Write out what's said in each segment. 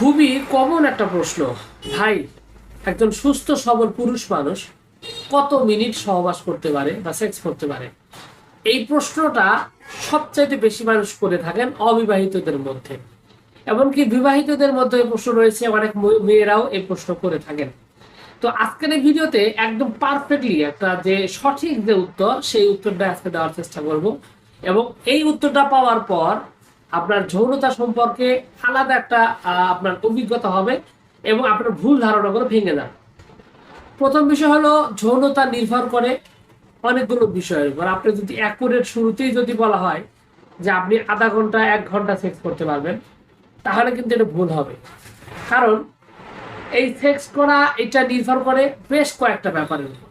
খুবই কমন একটা প্রশ্ন। ভাই, একজন সুস্থ, সবল পুরুষ মানুষ কত মিনিট সহবাস করতে পারে বা সেক্স করতে পারে? এই প্রশ্নটা সবচাইতে বেশি মানুষ করে থাকেন অবিবাহিতদের মধ্যে। এমনকি বিবাহিতদের মধ্যে এই প্রশ্ন রয়েছে, অনেক মেয়েরাও এই প্রশ্ন করে থাকেন। তো আজকের এই ভিডিওতে একদম পারফেক্টলি একটা যে সঠিক যে উত্তর, সেই উত্তরটা আজকে দেওয়ার চেষ্টা করব। এবং এই উত্তরটা পাওয়ার পর আপনার যৌনতা সম্পর্কে আলাদা একটা আপনার অভিজ্ঞতা হবে এবং আপনার ভুল ধারণাগুলো ভেঙে যাবে। প্রথম বিষয় হলো যৌনতা নির্ভর করে অনেকগুলো বিষয়ের উপর। আপনি যদি অ্যাকুরেট শুরুতেই যদি বলা হয় যে আপনি আধা ঘণ্টা, এক ঘণ্টা সেক্স করতে পারবেন, তাহলে কিন্তু এটা ভুল হবে। কারণ এই সেক্স করা, এটা নির্ভর করে বেশ কয়েকটা ব্যাপারের উপর।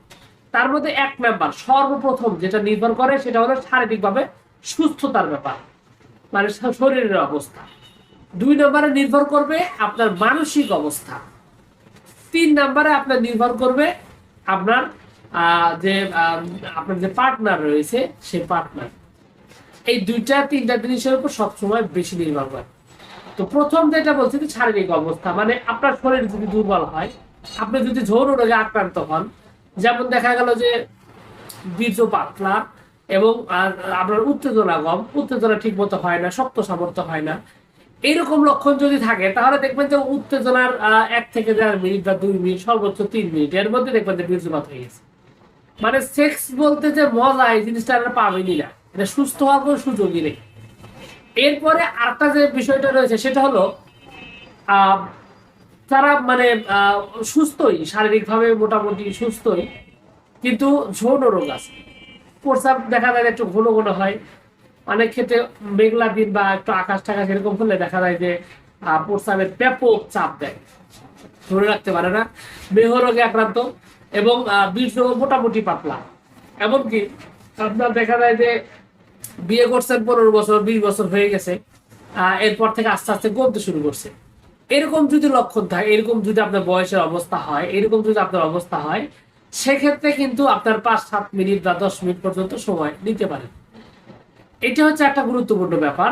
তার মধ্যে এক নাম্বার সর্বপ্রথম যেটা নির্ভর করে সেটা হলো শারীরিকভাবে সুস্থতার ব্যাপার। মানে শরীরের অবস্থা। দুই নম্বরে নির্ভর করবে আপনার মানসিক অবস্থা। তিন নম্বরে আপনার নির্ভর করবে আপনার যে আপনার যে পার্টনার রয়েছে, সে পার্টনার এই দুইটা, তিনটা জিনিসের উপর সবসময় বেশি নির্ভর করে। তো প্রথম যেটা বলছি যে শারীরিক অবস্থা মানে আপনার শরীর যদি দুর্বল হয়, আপনি যদি যৌন রোগে আক্রান্ত হন, যেমন দেখা গেল যে বীর্য পাতলা এবং আর আপনার উত্তেজনা কম, উত্তেজনা ঠিক মতো হয় না, শক্ত সামর্থ্য হয় না। এইরকম লক্ষণ যদি থাকে, তাহলে দেখবেন যে উত্তেজনার এক থেকে দেড় মিনিট বা দুই মিনিট, সর্বোচ্চ তিন মিনিট, এর মধ্যে দেখবেন যে বীর্যপাত হয়ে গেছে। মানে সেক্স বলতে যে মজা, এই জিনিসটা আমরা পাবেনই না। এটা সুস্থ হওয়ার কোনো সুযোগই নেই। এরপরে আরেকটা যে বিষয়টা রয়েছে, সেটা হলো তারা মানে সুস্থই, শারীরিকভাবে মোটামুটি সুস্থই, কিন্তু যৌন রোগ আছে। প্রস্রাব দেখা যায় একটু ঘন ঘন হয়। অনেক ক্ষেত্রে মেঘলা দিন বা একটু আকাশ টাকাশ এরকম হলে দেখা যায় যে প্রস্রাবের ব্যাপক চাপ দেয়। ধরে রাখতে পারে না। মেহ রোগে আক্রান্ত এবং বীর্য মোটামুটি পাতলা। এমনকি আপনার দেখা যায় যে, বিয়ে করছেন পনেরো বছর, বিশ বছর হয়ে গেছে এরপর থেকে আস্তে আস্তে কমতে শুরু করছে। এরকম যদি লক্ষণ থাকে, এরকম যদি আপনার বয়সের অবস্থা হয়, এরকম যদি আপনার অবস্থা হয় সেক্ষেত্রে কিন্তু আপনার পাঁচ, সাত মিনিট বা দশ মিনিট পর্যন্ত সময় নিতে পারেন এটা হচ্ছে একটা গুরুত্বপূর্ণ ব্যাপার।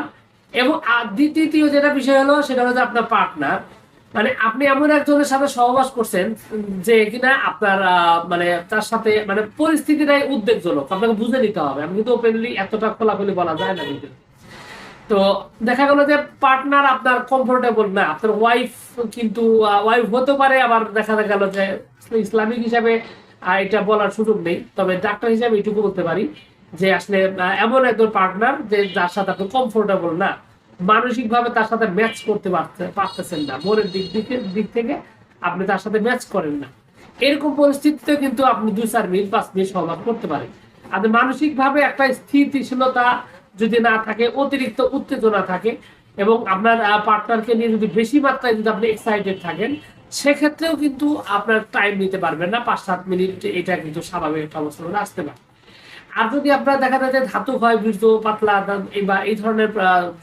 এবং দ্বিতীয় যেটা বিষয় হলো, সেটা হচ্ছে আপনার পার্টনার মানে আপনি এমন একজনের সাথে সহবাস করছেন যে কিনা আপনার মানে তার সাথে মানে পরিস্থিতিটাই উদ্বেগজনক। আপনাকে বুঝে নিতে হবে। আমি কিন্তু ওপেনলি এতটা খোলাখুলি বলা যায় না কিন্তু। তো দেখা গেল যে পার্টনার আপনার কমফোর্টেবল না। আপনার ওয়াইফ কিন্তু ওয়াইফ হতে পারে, আবার দেখা গেল যে ইসলামিক হিসাবে আহ, এটা বলার সুযোগ নেই। তবে ডাক্তার হিসাবে এটুকু বলতে পারি যে আসলে এমন একজন পার্টনার যে যার সাথে আপনি কমফোর্টেবল না মানসিক ভাবে তার সাথে ম্যাচ করতে পারতে পারতেছেন না। মনের দিক দিকে দিক থেকে আপনি তার সাথে ম্যাচ করেন না। এরকম পরিস্থিতিতে কিন্তু আপনি দুই চার মিনিট পাঁচ মিনিট সমাধান করতে পারেন। আপনি মানসিক ভাবে একটা স্থিতিশীলতা যদি না থাকে অতিরিক্ত উত্তেজনা থাকে এবং আপনার পার্টনারকে নিয়ে যদি বেশি মাত্রায় যদি আপনি এক্সাইটেড থাকেন, সেক্ষেত্রেও কিন্তু আপনার টাইম নিতে পারবেন না। পাঁচ সাত মিনিট এটা কিন্তু স্বাভাবিক একটা অবস্থা হলে আসতে পারে। আর যদি আপনার দেখা যায় যে ধাতু হয় বীর্য, পাতলা বা এই ধরনের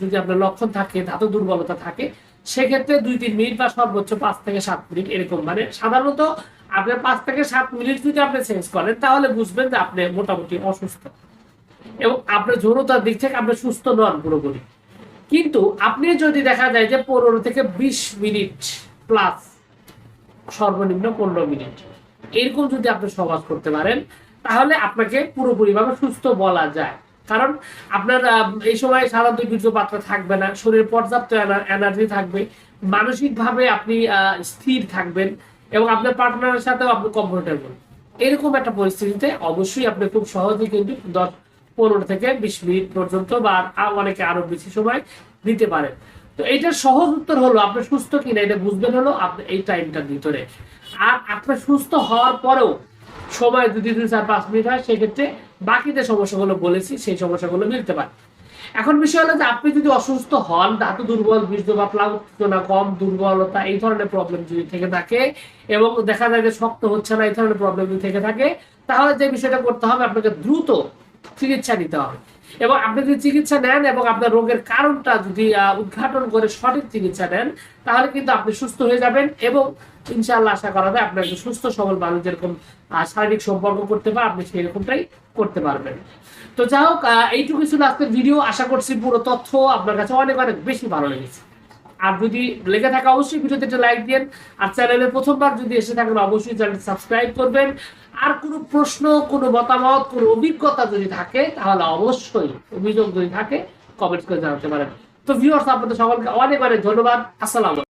যদি আপনার লক্ষণ থাকে, ধাতু দুর্বলতা থাকে, সেক্ষেত্রে দুই তিন মিনিট বা সর্বোচ্চ পাঁচ থেকে সাত মিনিট এরকম। মানে সাধারণত আপনার পাঁচ থেকে সাত মিনিট যদি আপনি চেঞ্জ করেন, তাহলে বুঝবেন যে আপনি মোটামুটি অসুস্থ। এবং আপনার যৌনতার দিক থেকে আপনি সুস্থ নন পুরোপুরি। কিন্তু আপনি যদি দেখা যায় যে পনেরো থেকে বিশ মিনিট প্লাস সর্বনিম্ন পনেরো মিনিট এরকম যদি আপনি সমাজ করতে পারেন, তাহলে আপনাকে পুরোপুরিভাবে সুস্থ বলা যায়। কারণ আপনার এই সময় সারা সাধারণত বীর্য পাত্রা থাকবে না, শরীরে পর্যাপ্ত এনার্জি থাকবে, মানসিকভাবে আপনি স্থির থাকবেন এবং আপনার পার্টনারের সাথেও আপনি কমফোর্টেবল এরকম একটা পরিস্থিতিতে অবশ্যই আপনি খুব সহজেই কিন্তু দশ পনেরো থেকে বিশ মিনিট পর্যন্ত বা অনেকে আরও বেশি সময় নিতে পারেন তো এইটার সহজ উত্তর হলো, আপনি সুস্থ কিনা এটা বুঝবেন হলো আপনি এই টাইমটার ভিতরে। আর আপনার সুস্থ হওয়ার পরেও সময় দুই, চার, পাঁচ মিনিট হয়, সেক্ষেত্রে বাকি যে সমস্যাগুলো বলেছি, সেই সমস্যাগুলো মিলতে পারে। এখন বিষয় হলো যে, আপনি যদি অসুস্থ হন ধাতু দুর্বল বীর্য বা উত্তেজনা কম, দুর্বলতা, এই ধরনের প্রবলেম যদি থেকে থাকে এবং দেখা যায় যে শক্ত হচ্ছে না, এই ধরনের প্রবলেম যদি থেকে থাকে, তাহলে যে বিষয়টা করতে হবে, আপনাকে দ্রুত চিকিৎসা নিতে হবে। এবং আপনি যদি চিকিৎসা নেন এবং আপনার রোগের কারণটা যদি উদ্ঘাটন করে সঠিক চিকিৎসা নেন, তাহলে কিন্তু আপনি সুস্থ হয়ে যাবেন এবং ইনশাআল্লাহ আশা করা যায় আপনার একজন সুস্থ, সবল মানুষ যেরকম শারীরিক সম্পর্ক করতে পারে, আপনি সেই রকমটাই করতে পারবেন। তো যাই হোক এইটুকু ছিল আজকের ভিডিও। আশা করছি পুরো তথ্য আপনার কাছে অনেক অনেক বেশি ভালো লেগেছে। আর যদি লেগে থাকা, অবশ্যই ভিডিওতে একটা লাইক দিন আর চ্যানেলে প্রথমবার যদি এসে থাকেন, অবশ্যই চ্যানেল সাবস্ক্রাইব করবেন। আর কোনো প্রশ্ন, কোনো মতামত, কোনো অভিজ্ঞতা যদি থাকে, তাহলে অবশ্যই অভিযোগ যদি থাকে কমেন্ট করে জানাতে পারেন। তো ভিউয়ার্স আপনাদের সকলকে অনেক অনেক ধন্যবাদ। আসসালাম